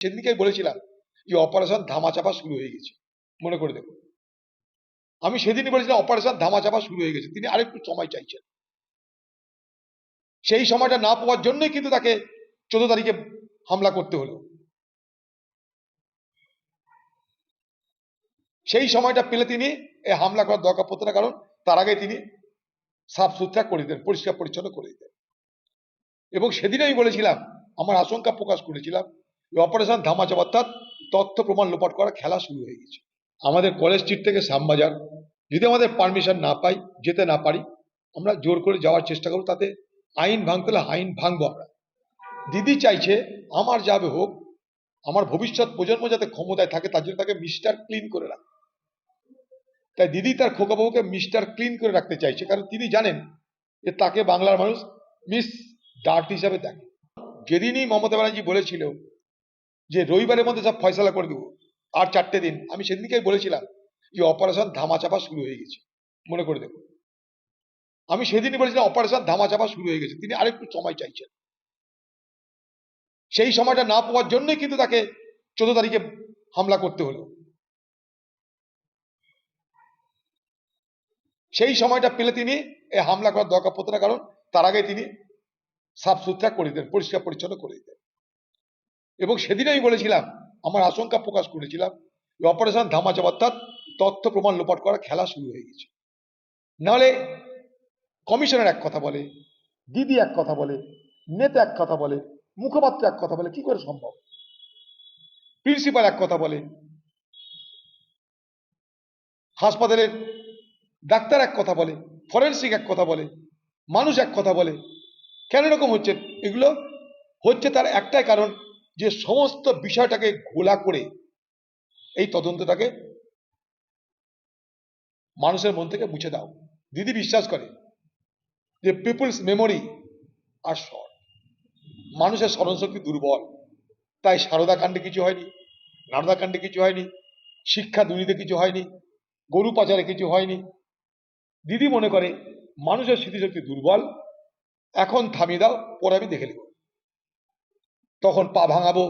সেদিনকেই বলেছিলাম যে অপারেশন ধামাচাপা শুরু হয়ে গেছে। মনে করে দেখুন। আমি সেদিনই বলেছিলাম অপারেশন ধামাচাপা শুরু হয়ে গেছে। তিনি আরেকটু সময় চাইছেন। সেই সময়টা না পাওয়ার জন্যই কিন্তু তাকে চোদ্দ তারিখে হামলা করতে হলো। সেই সময়টা পেলে তিনি এই হামলা করার দরকার পড়তো না, কারণ তার আগে তিনি সাফ সুতরা করে দিতেন পরিষ্কার পরিচ্ছন্ন করে দিতেন এবং সেদিন আমি বলেছিলাম, আমার আশঙ্কা প্রকাশ করেছিলাম অপারেশন ধামাচাপ, অর্থাৎ তথ্য প্রমাণ লোপাট করা খেলা শুরু হয়ে গেছে। আমাদের কলেজ স্ট্রিট থেকে শ্যামবাজার যদি আমাদের পারমিশন না পাই, যেতে না পারি, আমরা জোর করে যাওয়ার চেষ্টা করব, তাতে আইন ভাঙতে হলে আইন ভাঙবো আমরা। দিদি চাইছে আমার যাবে হোক, আমার ভবিষ্যৎ প্রজন্ম যাতে ক্ষমতায় থাকে, তার জন্য তাকে মিস্টার ক্লিন করে রাখ তাই দিদি তার খোকাবাবুকে মিস্টার ক্লিন করে রাখতে চাইছে, কারণ তিনি জানেন যে তাকে বাংলার মানুষ মিস ডার্ট হিসাবে দেখে। যেদিনই মমতা ব্যানার্জি বলেছিল যে রবিবারের মধ্যে সব ফয়সলা করে দেবো, আর চারটে দিন। আমি সেদিনকেই বলেছিলাম যে অপারেশন ধামাচাপা শুরু হয়ে গেছে। মনে করে দেখুন। আমি সেদিনই বলেছিলাম অপারেশন ধামাচাপা শুরু হয়ে গেছে। তিনি আরেকটু সময় চাইছেন। সেই সময়টা না পাওয়ার জন্যই কিন্তু তাকে চোদ্দ তারিখে হামলা করতে হলো। সেই সময়টা পেলে তিনি এই হামলা করার দরকার পড়তো না, কারণ তার আগে তিনি সাফ সুতরা করে দিতেন পরিষ্কার পরিচ্ছন্ন করে দিতেন। এবং সেদিন আমি বলেছিলাম, আমার আশঙ্কা প্রকাশ করেছিলাম অপারেশন ধামাচাপ অর্থাৎ তথ্য প্রমাণ লোপাট করা খেলা শুরু হয়ে গেছে। নাহলে কমিশনার এক কথা বলে, দিদি এক কথা বলে, নেতা এক কথা বলে, মুখপাত্র এক কথা বলে, কি করে সম্ভব? প্রিন্সিপাল এক কথা বলে, হাসপাতালের ডাক্তার এক কথা বলে, ফরেন্সিক এক কথা বলে, মানুষ এক কথা বলে। কেন এরকম হচ্ছে? এগুলো হচ্ছে তার একটাই কারণ যে সমস্ত বিষয়টাকে ঘোলা করে এই তদন্তটাকে মানুষের মন থেকে মুছে দাও। দিদি বিশ্বাস করে যে পিপুলস মেমোরি আর শর্ট মানুষের স্মরণশক্তি দুর্বল। তাই সারদা কাণ্ডে কিছু হয়নি, নারদা কাণ্ডে কিছু হয়নি, শিক্ষা দুর্নীতি কিছু হয়নি, গরু পাচারে কিছু হয়নি। দিদি মনে করে, মানুষের স্মৃতিশক্তি দুর্বল, এখন থামিয়ে দাও, পরে আমি দেখে নেব। তখন পা ভাঙাবো,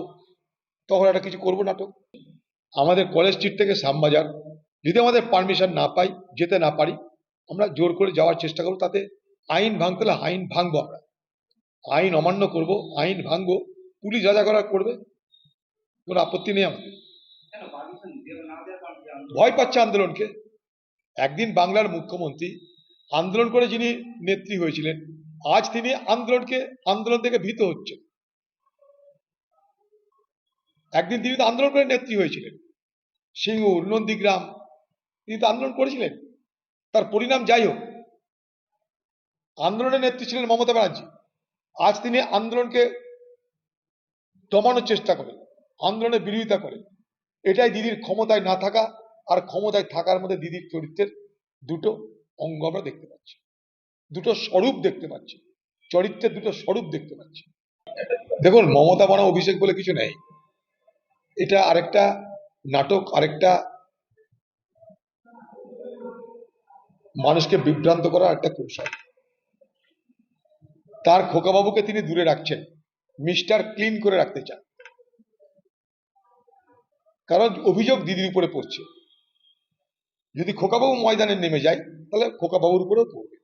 তখন একটা কিছু করব নাটক আমাদের কলেজ স্ট্রিট থেকে শ্যামবাজার, যদি আমাদের পারমিশন না পাই, যেতে না পারি, আমরা জোর করে যাওয়ার চেষ্টা করব, তাতে আইন ভাঙতে হলে আইন ভাঙবো আমরা। আইন অমান্য করব, আইন ভাঙবো, পুলিশ যা যা করার করবে, কোনো আপত্তি নেই আমাদের? ভয় পাচ্ছে আন্দোলনকে। একদিন বাংলার মুখ্যমন্ত্রী আন্দোলন করে যিনি নেত্রী হয়েছিলেন, আজ তিনি আন্দোলনকে, আন্দোলন থেকে ভীত হচ্ছে একদিন তিনি তো আন্দোলন করে নেত্রী হয়েছিলেন। সিঙ্গুর নন্দীগ্রাম, তিনি তো আন্দোলন করেছিলেন। তার পরিণাম যাই হোক, আন্দোলনের নেত্রী ছিলেন মমতা ব্যানার্জি। আজ তিনি আন্দোলনকে দমানোর চেষ্টা করেন, আন্দোলনের বিরোধিতা করেন। এটাই দিদির ক্ষমতায় না থাকা আর ক্ষমতায় থাকার মধ্যে দিদির চরিত্রের দুটো অঙ্গ আমরা দেখতে পাচ্ছি। দুটো স্বরূপ দেখতে পাচ্ছি। চরিত্রের দুটো স্বরূপ দেখতে পাচ্ছি। দেখুন, মমতা বনা অভিষেক বলে কিছু নেই। এটা আরেকটা নাটক, আরেকটা মানুষকে বিভ্রান্ত করার একটা কৌশল। তার খোকাবাবুকে তিনি দূরে রাখছেন, মিস্টার ক্লিন করে রাখতে চান। কারণ অভিযোগ দিদির উপরে পড়ছে। যদি খোকাবাবু ময়দানে নেমে যায়, তাহলে খোকাবাবুর উপরেও পড়বে।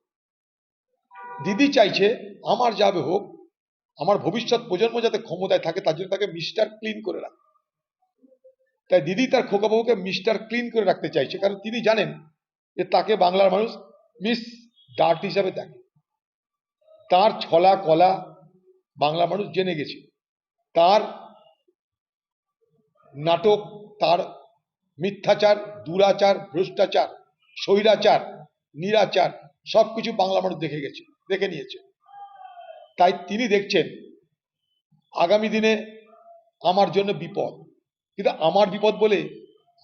দিদি চাইছে, আমার যাবে হোক, আমার ভবিষ্যৎ প্রজন্ম যাতে ক্ষমতায় থাকে, তার জন্য তাকে মিস্টার ক্লিন করে রাখ তাই দিদি তার খোকাবাবুকে মিস্টার ক্লিন করে রাখতে চাইছে কারণ তিনি জানেন যে তাকে বাংলার মানুষ মিস ডার্ট হিসাবে দেখে। তার ছলা কলা বাংলা মানুষ জেনে গেছে। তার নাটক, তার মিথ্যাচার, দুরাচার, ভ্রষ্টাচার, স্বৈরাচার, নিরাচার, সবকিছু বাংলা মানুষ দেখে গেছে, দেখে নিয়েছে। তাই তিনি দেখছেন, আগামী দিনে আমার জন্য বিপদ। কিন্তু আমার বিপদ বলে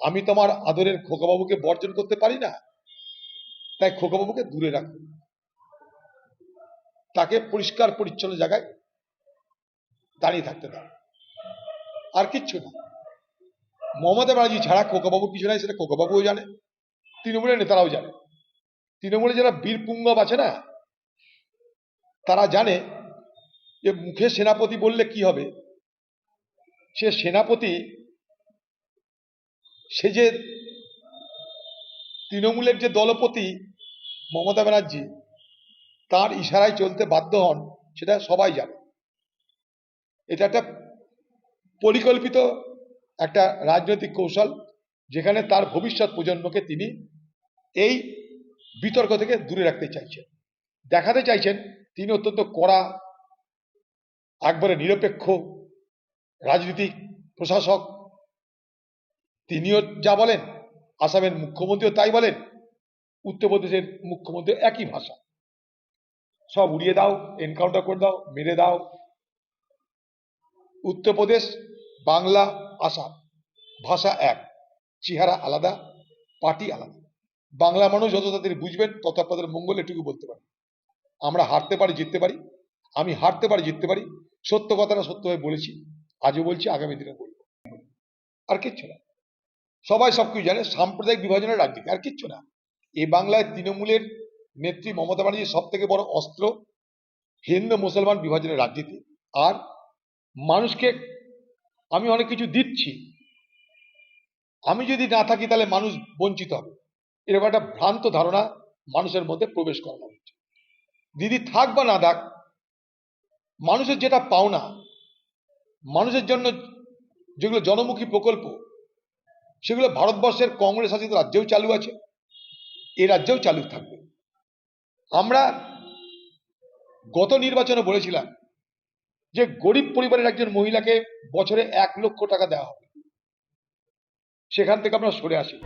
আমি তোমার আদরের খোকাবাবুকে বর্জন করতে পারি না? তাই খোকাবাবুকে দূরে রাখুন তাকে পরিষ্কার পরিচ্ছন্ন জায়গায় দাঁড়িয়ে থাকতে দাও। আর কিচ্ছু না। মমতা ব্যানার্জি ছাড়া খোকাবাবুর কিছু নাই, সেটা খোকাবাবুও জানে, তৃণমূলের নেতারাও জানে। তৃণমূলে যারা বীরপুঙ্গব আছে না, তারা জানে যে মুখে সেনাপতি বললে কি হবে? সে সেনাপতি সে যে তৃণমূলের যে দলপতি মমতা ব্যানার্জি, তার ইশারায় চলতে বাধ্য হন, সেটা সবাই জানে। এটা একটা পরিকল্পিত একটা রাজনৈতিক কৌশল, যেখানে তার ভবিষ্যৎ প্রজন্মকে তিনি এই বিতর্ক থেকে দূরে রাখতে চাইছেন। দেখাতে চাইছেন, তিনি অত্যন্ত কড়া একবারে নিরপেক্ষ রাজনীতিক প্রশাসক তিনিও যা বলেন, আসামের মুখ্যমন্ত্রীও তাই বলেন উত্তরপ্রদেশের মুখ্যমন্ত্রী একই ভাষা। সব উড়িয়ে দাও এনকাউন্টার করে দাও, মেরে দাও। উত্তরপ্রদেশ বাংলা, আসাম, ভাষা এক, চেহারা আলাদা, পার্টি আলাদা। বাংলা মানুষ যত তাদের বুঝবেন, তত আপনাদের মঙ্গল এটুকু বলতে পারি। আমরা হারতে পারি, জিততে পারি, আমি হারতে পারি, জিততে পারি, সত্য কথাটা সত্যভাবে বলেছি, আজও বলছি, আগামী দিনে বলব। আর কিচ্ছু না। সবাই সবকিছু জানে, সাম্প্রদায়িক বিভাজনের রাজনীতি আর কিচ্ছু না। এ বাংলায় তৃণমূলের নেত্রী মমতা ব্যানার্জির সব থেকে বড় অস্ত্র হিন্দু মুসলমান বিভাজনের রাজনীতি। আর মানুষকে আমি অনেক কিছু দিচ্ছি। আমি যদি না থাকি তাহলে মানুষ বঞ্চিত হবে। এরকম একটা ভ্রান্ত ধারণা মানুষের মধ্যে প্রবেশ করানো হচ্ছে। দিদি থাক বা না থাক, মানুষের যেটা পাওনা, মানুষের জন্য যেগুলো জনমুখী প্রকল্প সেগুলো ভারতবর্ষের কংগ্রেস শাসিত রাজ্যেও চালু আছে, এ রাজ্যেও চালু থাকবে। আমরা গত নির্বাচনে বলেছিলাম যে গরিব পরিবারের একজন মহিলাকে বছরে এক লক্ষ টাকা দেওয়া হবে। সেখান থেকে আমরা সরে আসি।